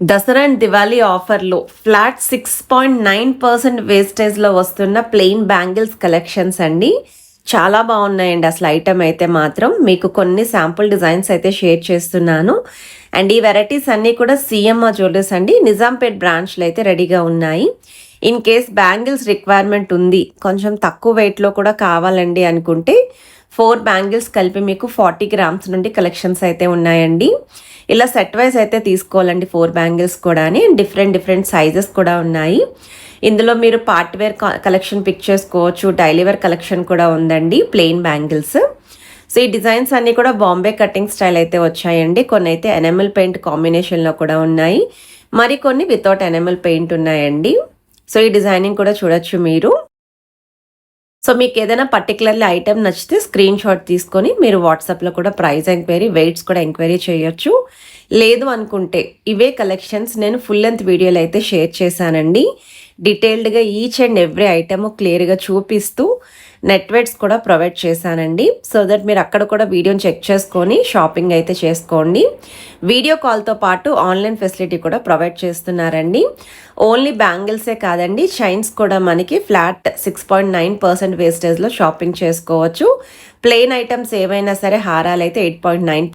Dasara and Diwali ఆఫర్లో flat six point nine percent వేస్టేజ్లో వస్తున్న plain bangles collections అండి. చాలా బాగున్నాయండి. అసలు ఐటమ్ అయితే మాత్రం మీకు కొన్ని శాంపుల్ డిజైన్స్ అయితే షేర్ చేస్తున్నాను. అండ్ ఈ వెరైటీస్ అన్నీ కూడా సీఎంఆర్ జ్యువెలర్స్ అండి. నిజాంపేట్ బ్రాంచ్లో అయితే రెడీగా ఉన్నాయి. ఇన్ కేస్ బ్యాంగిల్స్ రిక్వైర్మెంట్ ఉంది కొంచెం తక్కువ వెయిట్లో కూడా కావాలండి అనుకుంటే ఫోర్ బ్యాంగిల్స్ కలిపి మీకు ఫార్టీ గ్రామ్స్ నుండి కలెక్షన్స్ అయితే ఉన్నాయండి. ఇలా సెట్ వైజ్ అయితే తీసుకోవాలండి ఫోర్ బ్యాంగిల్స్ కూడా డిఫరెంట్ డిఫరెంట్ సైజెస్ కూడా ఉన్నాయి. ఇందులో మీరు పార్ట్ వేర్ కలెక్షన్ పిక్ చేసుకోవచ్చు డైలీ వేర్ కలెక్షన్ కూడా ఉందండి ప్లెయిన్ బ్యాంగిల్స్ సో ఈ డిజైన్స్ అన్నీ కూడా బాంబే కటింగ్ స్టైల్ అయితే వచ్చాయండి. కొన్ని అయితే ఎనమల్ పెయింట్ కాంబినేషన్లో కూడా ఉన్నాయి. మరికొన్ని వితౌట్ ఎనమల్ పెయింట్ ఉన్నాయండి. సో ఈ డిజైనింగ్ కూడా చూడొచ్చు మీరు. సో మీకు ఏదైనా పర్టికులర్లీ ఐటెం నచ్చితే స్క్రీన్ షాట్ తీసుకొని మీరు వాట్సాప్లో కూడా ప్రైస్ ఎంక్వైరీ వెయిట్స్ కూడా ఎంక్వైరీ చేయొచ్చు. లేదు అనుకుంటే ఇవే కలెక్షన్స్ నేను ఫుల్ లెంత్ వీడియోలు అయితే షేర్ చేశానండి. డీటెయిల్డ్గా ఈచ్ అండ్ ఎవ్రీ ఐటమ్ క్లియర్గా చూపిస్తూ నెట్వెట్స్ కూడా ప్రొవైడ్ చేశానండి. సో దట్ మీరు అక్కడ కూడా వీడియోని చెక్ చేసుకొని షాపింగ్ అయితే చేసుకోండి. వీడియో కాల్తో పాటు ఆన్లైన్ ఫెసిలిటీ కూడా ప్రొవైడ్ చేస్తున్నారండి. ఓన్లీ బ్యాంగిల్సే కాదండి చైన్స్ కూడా మనకి flat six point nine percent వేస్టేజ్లో shopping చేసుకోవచ్చు. ప్లెయిన్ ఐటమ్స్ ఏవైనా సరే హారాలు అయితే ఎయిట్ పాయింట్ నైన్